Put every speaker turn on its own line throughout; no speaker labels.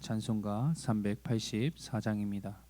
찬송가 384장입니다.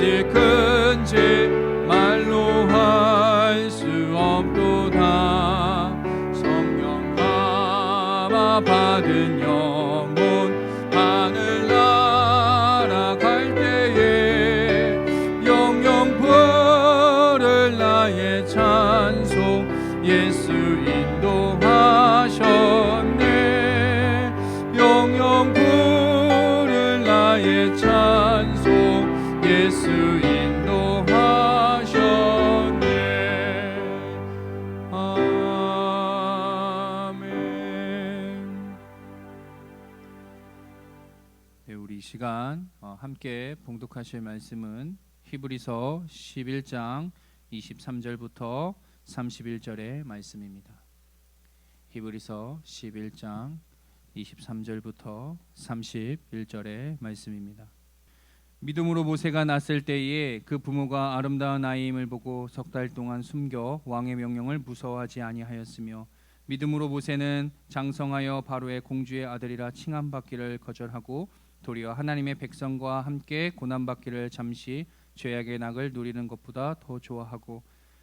사랑 함께 봉독하실 말씀은 히브리서 11장 23절부터 31절의 말씀입니다. 히브리서 11장 23절부터 31절의 말씀입니다. 믿음으로 모세가 났을 때에 그 부모가 아름다운 아이임을 보고 석 달 동안 숨겨 왕의 명령을 무서워하지 아니하였으며 믿음으로 모세는 장성하여 바로의 공주의 아들이라 칭함받기를 거절하고 도리어 하나님의 백성과 함께 고난받기를 잠시 죄악의 낙을 누리는 것보다 더 좋아하고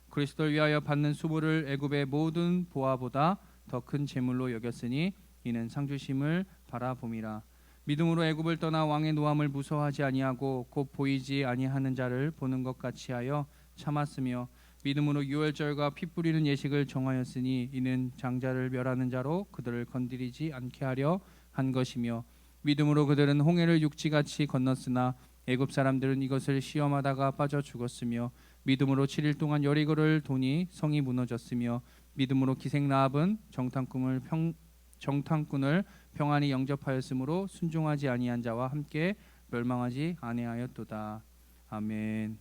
그리스도를 위하여 받는 수고를 애굽의 모든 보화보다 더 큰 재물로 여겼으니 이는 상주심을 바라봄이라. 믿음으로 애굽을 떠나 왕의 노함을 무서워하지 아니하고 곧 보이지 아니하는 자를 보는 것 같이 하여 참았으며 믿음으로 유월절과 피 뿌리는 예식을 정하였으니 이는 장자를 멸하는 자로 그들을 건드리지 않게 하려 한 것이며 믿음으로 그들은 홍해를 육지같이 건넜으나 애굽 사람들은 이것을 시험하다가 빠져 죽었으며 믿음으로 7일 동안 여리고를 도니 성이 무너졌으며 믿음으로 기생 라합은 정탐꾼을 평 정탐꾼을 평안히 영접하였으므로 순종하지 아니한 자와 함께 멸망하지 아니하였도다. 아멘.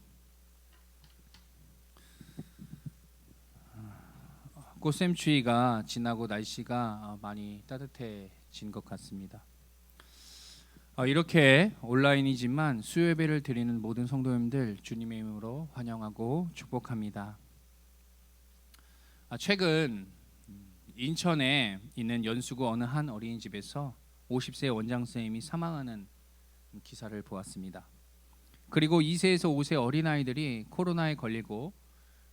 꽃샘추위가 지나고 날씨가 많이 따뜻해진 것 같습니다. 어, 이렇게 온라인이지만 수요 예배를 드리는 모든 성도님들 주님의 이름으로 환영하고 축복합니다. 아, 최근 음, 인천에 있는 연수구 어느 한 어린이집에서 50세 원장 선생님이 사망하는 기사를 보았습니다. 그리고 2세에서 5세 어린아이들이 코로나에 걸리고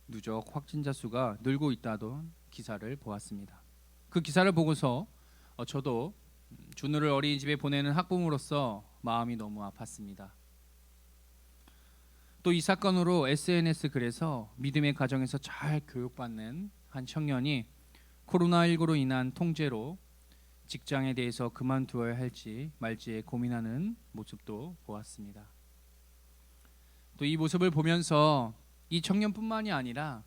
누적 확진자 수가 늘고 있다던 기사를 보았습니다. 그 기사를 보고서 어, 저도 준우를 어린이집에 보내는 학부모로서 마음이 너무 아팠습니다. 또 이 사건으로 SNS 글에서 믿음의 가정에서 잘 교육받는 한 청년이 코로나19로 인한 통제로 직장에 대해서 그만두어야 할지 말지에 고민하는 모습도 보았습니다. 또 이 모습을 보면서 이 청년뿐만이 아니라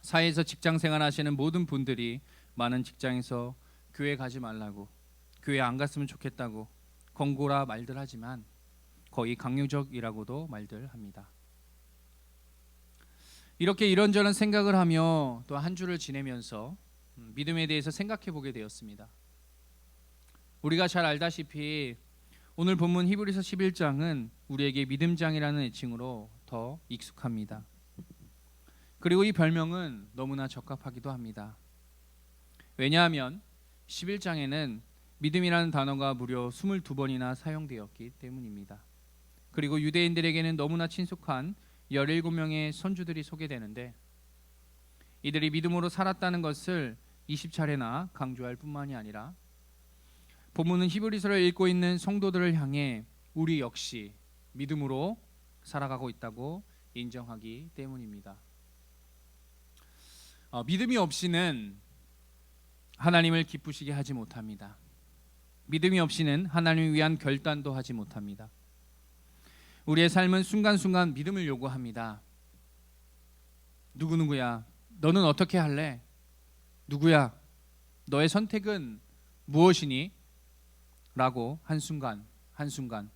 사회에서 직장 생활하시는 모든 분들이 많은 직장에서 교회 가지 말라고 교회 안 갔으면 좋겠다고 권고라 말들 하지만 거의 강요적이라고도 말들 합니다. 이렇게 이런저런 생각을 하며 또 한 주를 지내면서 음, 믿음에 대해서 생각해 보게 되었습니다. 우리가 잘 알다시피 오늘 본문 히브리서 11장은 우리에게 믿음장이라는 애칭으로 더 익숙합니다. 그리고 이 별명은 너무나 적합하기도 합니다. 왜냐하면 11장에는 믿음이라는 단어가 무려 22번이나 사용되었기 때문입니다. 그리고 유대인들에게는 너무나 친숙한 17명의 선주들이 소개되는데 이들이 믿음으로 살았다는 것을 20차례나 강조할 뿐만이 아니라 본문은 히브리서를 읽고 있는 성도들을 향해 우리 역시 믿음으로 살아가고 있다고 인정하기 때문입니다. 어, 믿음이 없이는 하나님을 기쁘시게 하지 못합니다. 믿음이 없이는 하나님을 위한 결단도 하지 못합니다. 우리의 삶은 순간순간 믿음을 요구합니다. 누구누구야? 너는 어떻게 할래? 누구야? 너의 선택은 무엇이니? 라고 한순간 한순간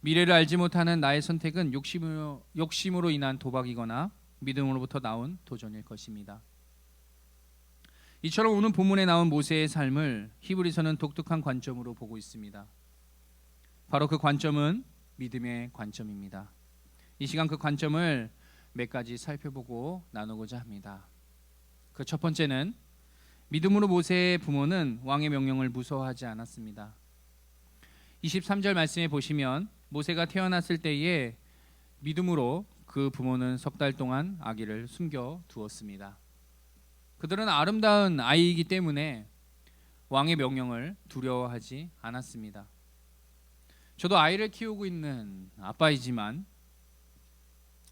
미래를 알지 못하는 나의 선택은 욕심으로, 욕심으로 인한 도박이거나 믿음으로부터 나온 도전일 것입니다. 이처럼 오늘 본문에 나온 모세의 삶을 히브리서는 독특한 관점으로 보고 있습니다. 바로 그 관점은 믿음의 관점입니다. 이 시간 그 관점을 몇 가지 살펴보고 나누고자 합니다. 그 첫 번째는 믿음으로 모세의 부모는 왕의 명령을 무서워하지 않았습니다. 23절 말씀에 보시면 모세가 태어났을 때에 믿음으로 그 부모는 석 달 동안 아기를 숨겨 두었습니다. 그들은 아름다운 아이이기 때문에 왕의 명령을 두려워하지 않았습니다. 저도 아이를 키우고 있는 아빠이지만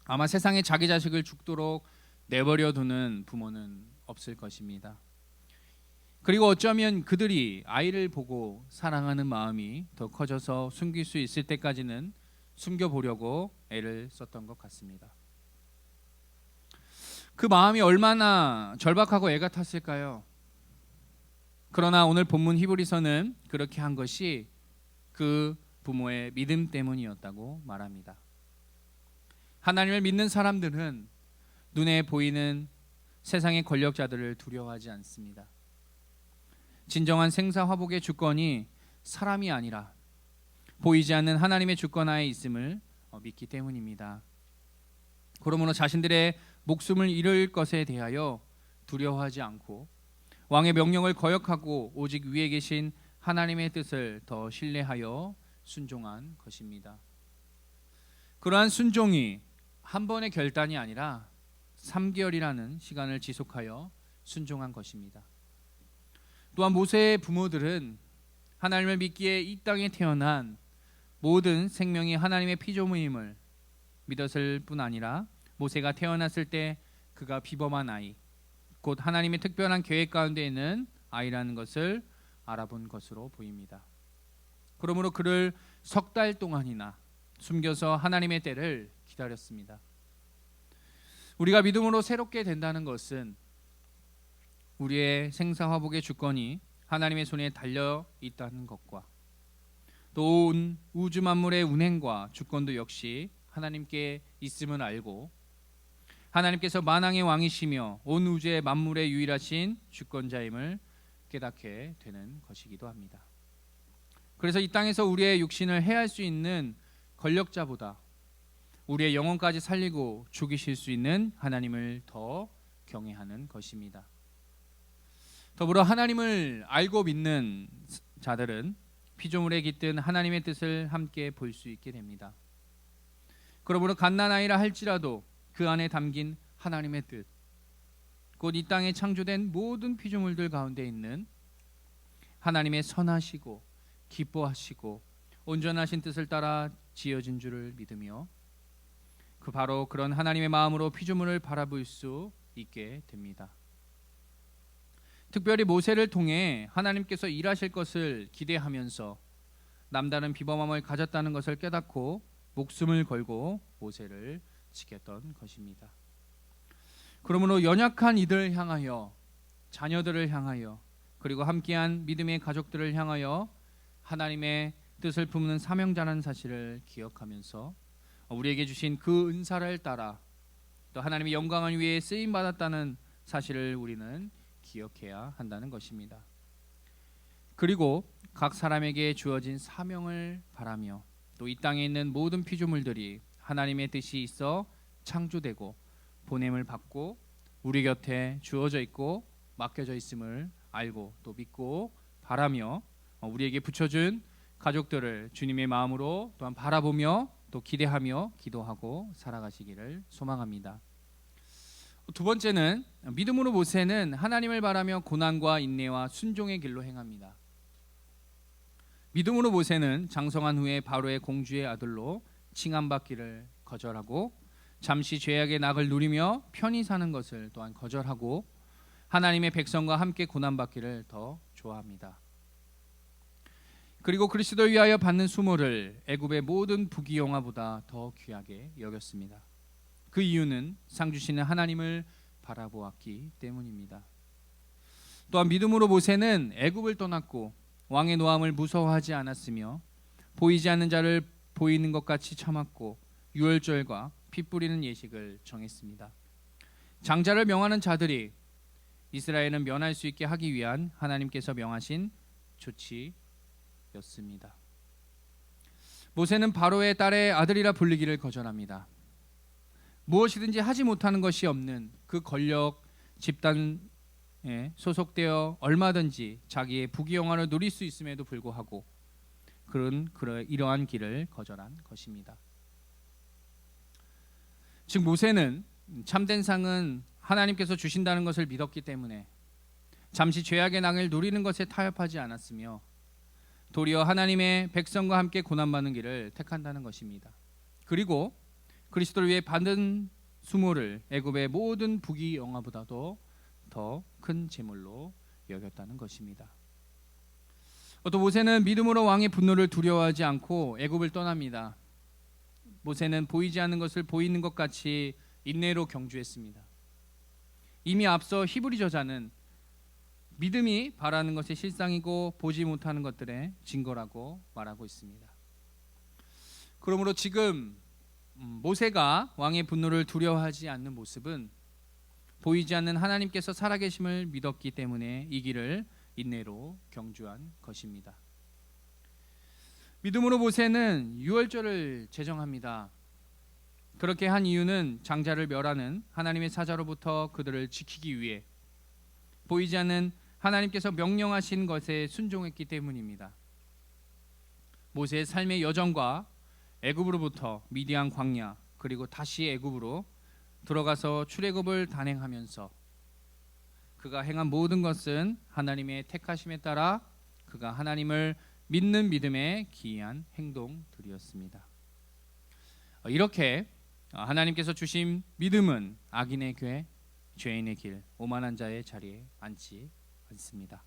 아마 세상에 자기 자식을 죽도록 내버려 두는 부모는 없을 것입니다. 그리고 어쩌면 그들이 아이를 보고 사랑하는 마음이 더 커져서 숨길 수 있을 때까지는 숨겨 보려고 애를 썼던 것 같습니다. 그 마음이 얼마나 절박하고 애가 탔을까요? 그러나 오늘 본문 히브리서는 그렇게 한 것이 그 부모의 믿음 때문이었다고 말합니다. 하나님을 믿는 사람들은 눈에 보이는 세상의 권력자들을 두려워하지 않습니다. 진정한 생사 화복의 주권이 사람이 아니라 보이지 않는 하나님의 주권 하에 있음을 어, 믿기 때문입니다. 그러므로 자신들의 목숨을 잃을 것에 대하여 두려워하지 않고 왕의 명령을 거역하고 오직 위에 계신 하나님의 뜻을 더 신뢰하여 순종한 것입니다. 그러한 순종이 한 번의 결단이 아니라 3개월이라는 시간을 지속하여 순종한 것입니다. 또한 모세의 부모들은 하나님을 믿기에 이 땅에 태어난 모든 생명이 하나님의 피조물임을 믿었을 뿐 아니라 모세가 태어났을 때 그가 비범한 아이, 곧 하나님의 특별한 계획 가운데 있는 아이라는 것을 알아본 것으로 보입니다. 그러므로 그를 석 달 동안이나 숨겨서 하나님의 때를 기다렸습니다. 우리가 믿음으로 새롭게 된다는 것은 우리의 생사화복의 주권이 하나님의 손에 달려 있다는 것과 또온 우주 만물의 운행과 주권도 역시 하나님께 있음을 알고 하나님께서 만왕의 왕이시며 온 우주의 만물의 유일하신 주권자임을 깨닫게 되는 것이기도 합니다. 그래서 이 땅에서 우리의 육신을 해할 수 있는 권력자보다 우리의 영혼까지 살리고 죽이실 수 있는 하나님을 더 경외하는 것입니다. 더불어 하나님을 알고 믿는 자들은 피조물에 깃든 하나님의 뜻을 함께 볼 수 있게 됩니다. 그러므로 갓난아이라 할지라도 그 안에 담긴 하나님의 뜻, 곧 이 땅에 창조된 모든 피조물들 가운데 있는 하나님의 선하시고 기뻐하시고 온전하신 뜻을 따라 지어진 줄을 믿으며 그 바로 그런 하나님의 마음으로 피조물을 바라볼 수 있게 됩니다. 특별히 모세를 통해 하나님께서 일하실 것을 기대하면서 남다른 비범함을 가졌다는 것을 깨닫고 목숨을 걸고 모세를 지켰던 것입니다. 그러므로 연약한 이들을 향하여 자녀들을 향하여 그리고 함께한 믿음의 가족들을 향하여 하나님의 뜻을 품는 사명자라는 사실을 기억하면서 우리에게 주신 그 은사를 따라 또 하나님의 영광을 위해 쓰임 받았다는 사실을 우리는 기억해야 한다는 것입니다. 그리고 각 사람에게 주어진 사명을 바라며 또 이 땅에 있는 모든 피조물들이 하나님의 뜻이 있어 창조되고 보냄을 받고 우리 곁에 주어져 있고 맡겨져 있음을 알고 또 믿고 바라며 우리에게 붙여준 가족들을 주님의 마음으로 또한 바라보며 또 기대하며 기도하고 살아가시기를 소망합니다. 두 번째는 믿음으로 모세는 하나님을 바라며 고난과 인내와 순종의 길로 행합니다. 믿음으로 모세는 장성한 후에 바로의 공주의 아들로 칭함받기를 거절하고 잠시 죄악의 낙을 누리며 편히 사는 것을 또한 거절하고 하나님의 백성과 함께 고난받기를 더 좋아합니다. 그리고 그리스도 위하여 받는 수모를 애굽의 모든 부귀영화보다 더 귀하게 여겼습니다. 그 이유는 상 주시는 하나님을 바라보았기 때문입니다. 또한 믿음으로 모세는 애굽을 떠났고 왕의 노함을 무서워하지 않았으며 보이지 않는 자를 보이는 것 같이 참았고 유월절과 피 뿌리는 예식을 정했습니다. 장자를 명하는 자들이 이스라엘은 면할 수 있게 하기 위한 하나님께서 명하신 조치였습니다. 모세는 바로의 딸의 아들이라 불리기를 거절합니다. 무엇이든지 하지 못하는 것이 없는 그 권력 집단에 소속되어 얼마든지 자기의 부귀영화를 누릴 수 있음에도 불구하고 그런 이러한 길을 거절한 것입니다. 즉 모세는 참된 상은 하나님께서 주신다는 것을 믿었기 때문에 잠시 죄악의 낭을 누리는 것에 타협하지 않았으며 도리어 하나님의 백성과 함께 고난받는 길을 택한다는 것입니다. 그리고 그리스도를 위해 받은 수모를 애굽의 모든 부귀 영화보다도 더 큰 재물로 여겼다는 것입니다. 또 모세는 믿음으로 왕의 분노를 두려워하지 않고 애굽을 떠납니다. 모세는 보이지 않는 것을 보이는 것 같이 인내로 경주했습니다. 이미 앞서 히브리 저자는 믿음이 바라는 것의 실상이고 보지 못하는 것들의 증거라고 말하고 있습니다. 그러므로 지금 음, 모세가 왕의 분노를 두려워하지 않는 모습은 보이지 않는 하나님께서 살아계심을 믿었기 때문에 이 길을 인내로 경주한 것입니다. 믿음으로 모세는 유월절을 제정합니다. 그렇게 한 이유는 장자를 멸하는 하나님의 사자로부터 그들을 지키기 위해 보이지 않는 하나님께서 명령하신 것에 순종했기 때문입니다. 모세의 삶의 여정과 애굽으로부터 미디안 광야 그리고 다시 애굽으로 들어가서 출애굽을 단행하면서 그가 행한 모든 것은 하나님의 택하심에 따라 그가 하나님을 믿는 믿음의 기이한 행동들이었습니다. 어, 이렇게 하나님께서 주신 믿음은 악인의 궤, 죄인의 길, 오만한 자의 자리에 앉지 않습니다.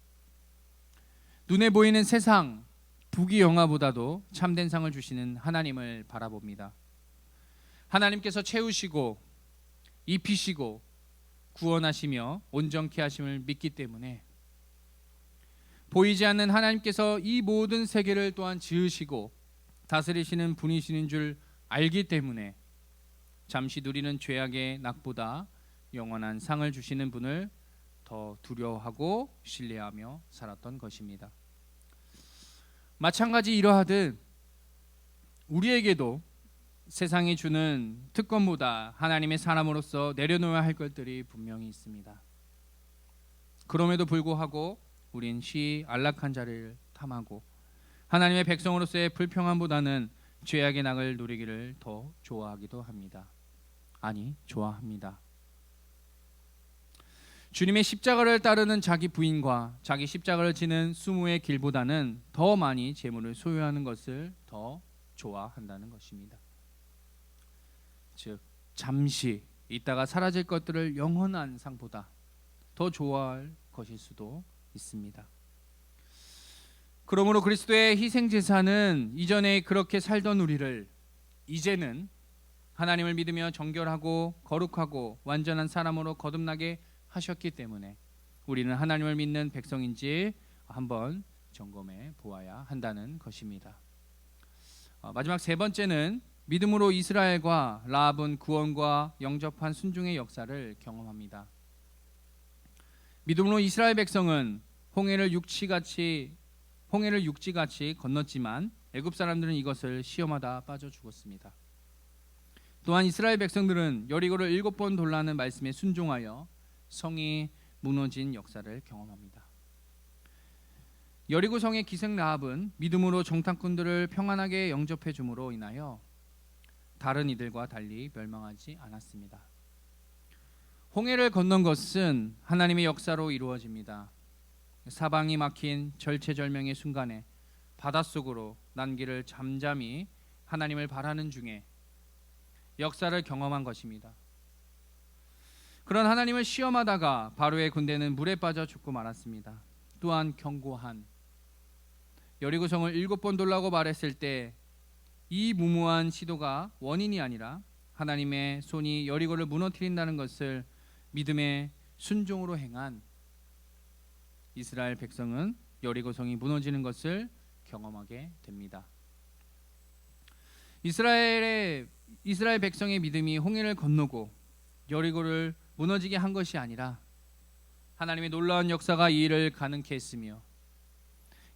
눈에 보이는 세상 부귀 영화보다도 참된 상을 주시는 하나님을 바라봅니다. 하나님께서 채우시고 입히시고 구원하시며 온전케 하심을 믿기 때문에 보이지 않는 하나님께서 이 모든 세계를 또한 지으시고 다스리시는 분이시는 줄 알기 때문에 잠시 누리는 죄악의 낙보다 영원한 상을 주시는 분을 더 두려워하고 신뢰하며 살았던 것입니다. 마찬가지 이러하듯 우리에게도 세상이 주는 특권보다 하나님의 사람으로서 내려놓아야 할 것들이 분명히 있습니다. 그럼에도 불구하고 우린 시 안락한 자리를 탐하고 하나님의 백성으로서의 불평함보다는 죄악의 낙을 누리기를 더 좋아하기도 합니다. 아니, 좋아합니다. 주님의 십자가를 따르는 자기 부인과 자기 십자가를 지는 수모의 길보다는 더 많이 재물을 소유하는 것을 더 좋아한다는 것입니다. 즉 잠시 있다가 사라질 것들을 영원한 상보다 더 좋아할 것일 수도 있습니다. 그러므로 그리스도의 희생 제사는 이전에 그렇게 살던 우리를 이제는 하나님을 믿으며 정결하고 거룩하고 완전한 사람으로 거듭나게 하셨기 때문에 우리는 하나님을 믿는 백성인지 한번 점검해 보아야 한다는 것입니다. 어, 마지막 세 번째는 믿음으로 이스라엘과 라합은 구원과 영접한 순종의 역사를 경험합니다. 믿음으로 이스라엘 백성은 홍해를 육지같이 홍해를 육지같이 건넜지만 애굽 사람들은 이것을 시험하다 빠져 죽었습니다. 또한 이스라엘 백성들은 여리고를 일곱 번 돌라는 말씀에 순종하여 성이 무너진 역사를 경험합니다. 여리고 성의 기생 라합은 믿음으로 정탐꾼들을 평안하게 영접해 줌으로 인하여 다른 이들과 달리 멸망하지 않았습니다. 홍해를 건넌 것은 하나님의 역사로 이루어집니다. 사방이 막힌 절체절명의 순간에 바닷속으로 난기를 잠잠히 하나님을 바라는 중에 역사를 경험한 것입니다. 그런 하나님을 시험하다가 바로의 군대는 물에 빠져 죽고 말았습니다. 또한 경고한 여리고성을 일곱 번 돌라고 말했을 때 이 무모한 시도가 원인이 아니라 하나님의 손이 여리고를 무너뜨린다는 것을 믿음의 순종으로 행한 이스라엘 백성은 여리고성이 무너지는 것을 경험하게 됩니다. 이스라엘의 이스라엘 백성의 믿음이 홍해를 건너고 여리고를 무너지게 한 것이 아니라 하나님의 놀라운 역사가 이 일을 가능케 했으며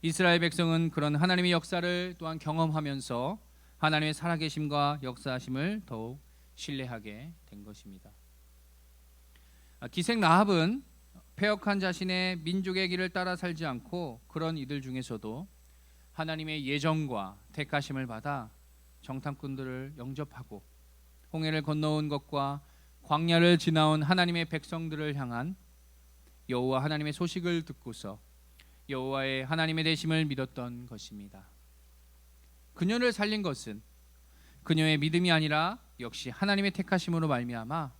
이스라엘 백성은 그런 하나님의 역사를 또한 경험하면서 하나님의 살아계심과 역사하심을 더욱 신뢰하게 된 것입니다. 아, 기생 라합은 폐역한 자신의 민족의 길을 따라 살지 않고 그런 이들 중에서도 하나님의 예정과 택하심을 받아 정탐꾼들을 영접하고 홍해를 건너온 것과 광야를 지나온 하나님의 백성들을 향한 여호와 하나님의 소식을 듣고서 여호와의 하나님의 되심을 믿었던 것입니다. 그녀를 살린 것은 그녀의 믿음이 아니라 역시 하나님의 택하심으로 말미암아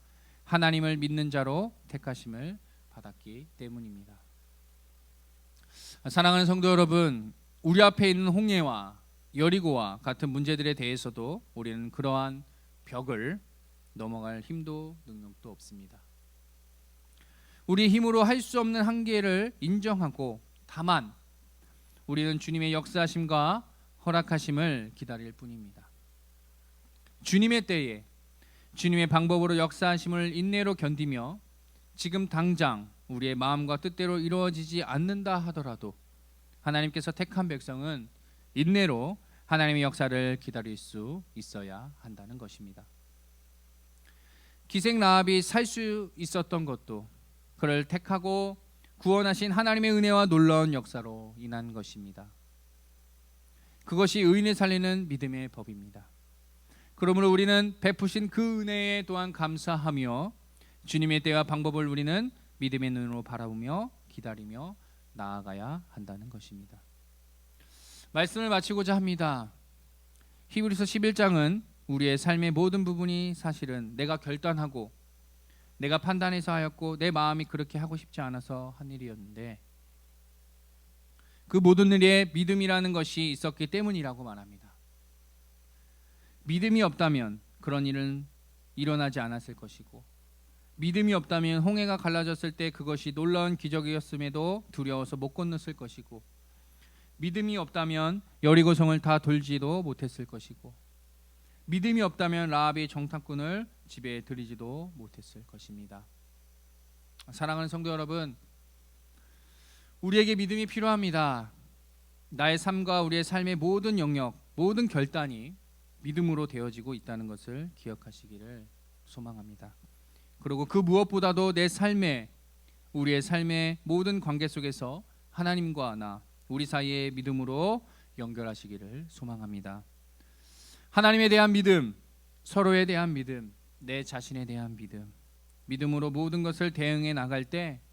하나님을 믿는 자로 택하심을 받았기 때문입니다. 사랑하는 성도 여러분, 우리 앞에 있는 홍해와 여리고와 같은 문제들에 대해서도 우리는 그러한 벽을 넘어갈 힘도 능력도 없습니다. 우리 힘으로 할 수 없는 한계를 인정하고 다만 우리는 주님의 역사하심과 허락하심을 기다릴 뿐입니다. 주님의 때에 주님의 방법으로 역사하심을 인내로 견디며 지금 당장 우리의 마음과 뜻대로 이루어지지 않는다 하더라도 하나님께서 택한 백성은 인내로 하나님의 역사를 기다릴 수 있어야 한다는 것입니다. 기생 라합이 살 수 있었던 것도 그를 택하고 구원하신 하나님의 은혜와 놀라운 역사로 인한 것입니다. 그것이 의인을 살리는 믿음의 법입니다. 그러므로 우리는 베푸신 그 은혜에 또한 감사하며 주님의 때와 방법을 우리는 믿음의 눈으로 바라보며 기다리며 나아가야 한다는 것입니다. 말씀을 마치고자 합니다. 히브리서 11장은 우리의 삶의 모든 부분이 사실은 내가 결단하고 내가 판단해서 하였고 내 마음이 그렇게 하고 싶지 않아서 한 일이었는데 그 모든 일에 믿음이라는 것이 있었기 때문이라고 말합니다. 믿음이 없다면 그런 일은 일어나지 않았을 것이고 믿음이 없다면 홍해가 갈라졌을 때 그것이 놀라운 기적이었음에도 두려워서 못 건넜을 것이고 믿음이 없다면 여리고성을 다 돌지도 못했을 것이고 믿음이 없다면 라합이 정탐꾼을 집에 들이지도 못했을 것입니다. 사랑하는 성도 여러분, 우리에게 믿음이 필요합니다. 나의 삶과 우리의 삶의 모든 영역, 모든 결단이 믿음으로 되어지고 있다는 것을 기억하시기를 소망합니다. 그리고 그 무엇보다도 내 삶에 우리의 삶의 모든 관계 속에서 하나님과 나 우리 사이의 믿음으로 연결하시기를 소망합니다. 하나님에 대한 믿음, 서로에 대한 믿음, 내 자신에 대한 믿음, 믿음으로 모든 것을 대응해 나갈 때 어,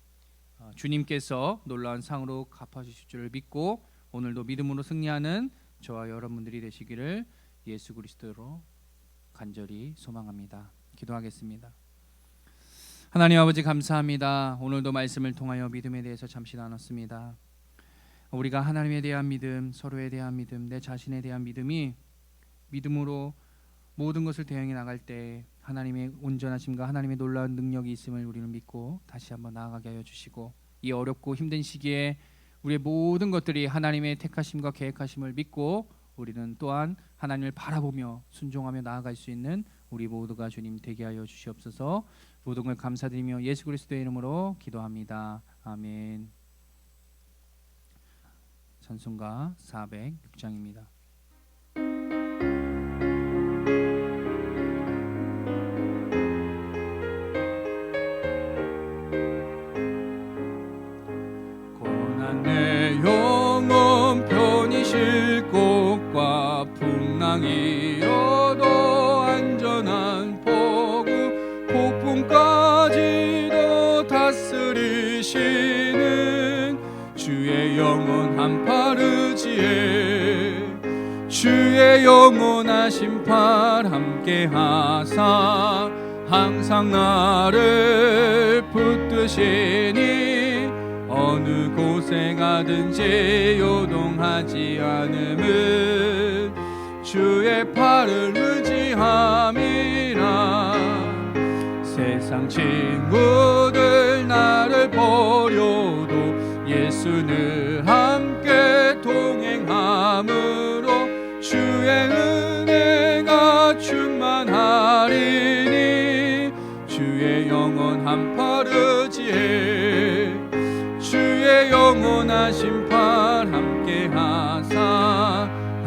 주님께서 놀라운 상으로 갚아주실 줄을 믿고 오늘도 믿음으로 승리하는 저와 여러분들이 되시기를 예수 그리스도로 간절히 소망합니다. 기도하겠습니다. 하나님 아버지 감사합니다. 오늘도 말씀을 통하여 믿음에 대해서 잠시 나눴습니다. 우리가 하나님에 대한 믿음, 서로에 대한 믿음, 내 자신에 대한 믿음이 믿음으로 모든 것을 대응해 나갈 때 하나님의 온전하심과 하나님의 놀라운 능력이 있음을 우리는 믿고 다시 한번 나아가게 하여 주시고 이 어렵고 힘든 시기에 우리의 모든 것들이 하나님의 택하심과 계획하심을 믿고 우리는 또한 하나님을 바라보며 순종하며 나아갈 수 있는 우리 모두가 주님 되게 하여 주시옵소서. 모든 걸 감사드리며 예수 그리스도의 이름으로 기도합니다. 아멘. 찬송가 406장입니다. 풍랑이어도 안전한 포구 폭풍까지도 다스리시는 주의 영원한 파르지에 주의 영원하신 팔 함께 하사 항상 나를 붙드시니 어느 가든지 요동하지 않음은 주의 팔을 의지함이라. 세상 친구들 나를 버려도 예수는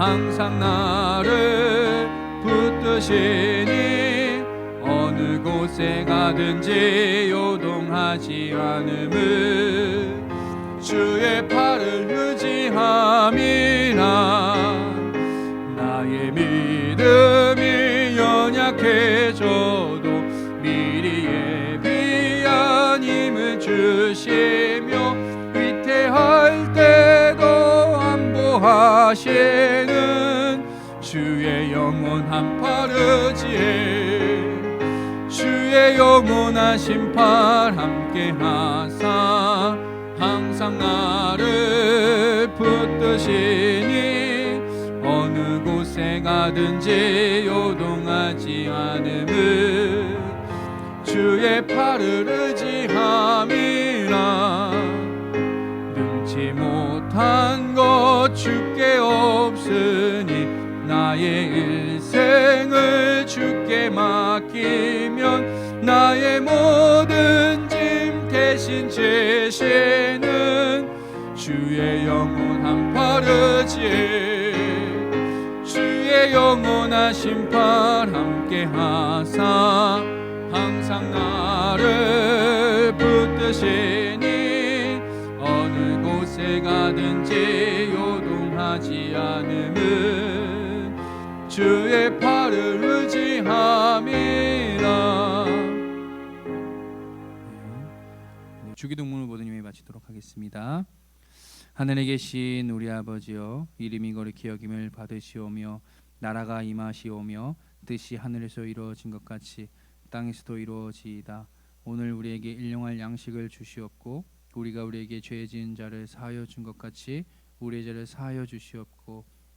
항상 나를 붙드시니 어느 곳에 가든지 요동하지 않음은 주의 팔을 의지함이라. 나의 믿음이 연약해져도 미리 예비한 힘을 주시며 위태할 때도 안보하시는 주의 영원한 파르지에 주의 영원하신 팔 함께 하사 항상 나를 붙드시니 어느 곳에 가든지 요동하지 않음을 주의 팔을 의지함이라. 능치 못한 것 주께 없으니 나의 일생을 주께 맡기면 나의 모든 짐 대신 제시는 주의 영원한 파르지에 주의 영원하신 팔 함께 하사 항상 나를 붙드시니 어느 곳에 가든지 주의 팔을 의지함이라 네, 주기도문을 모든 힘에 바치도록 하겠습니다. 하늘에 계신 우리 아버지여 이름이 거룩히 여김을 받으시오며 나라가 임하시오며 뜻이 하늘에서 이루어진 것 같이 땅에서도 이루어지이다. 오늘 우리에게 일용할 양식을 주시옵고 우리가 우리에게 죄 지은 자를 사하여 준 것 같이 우리의 죄를 사하여 주시옵고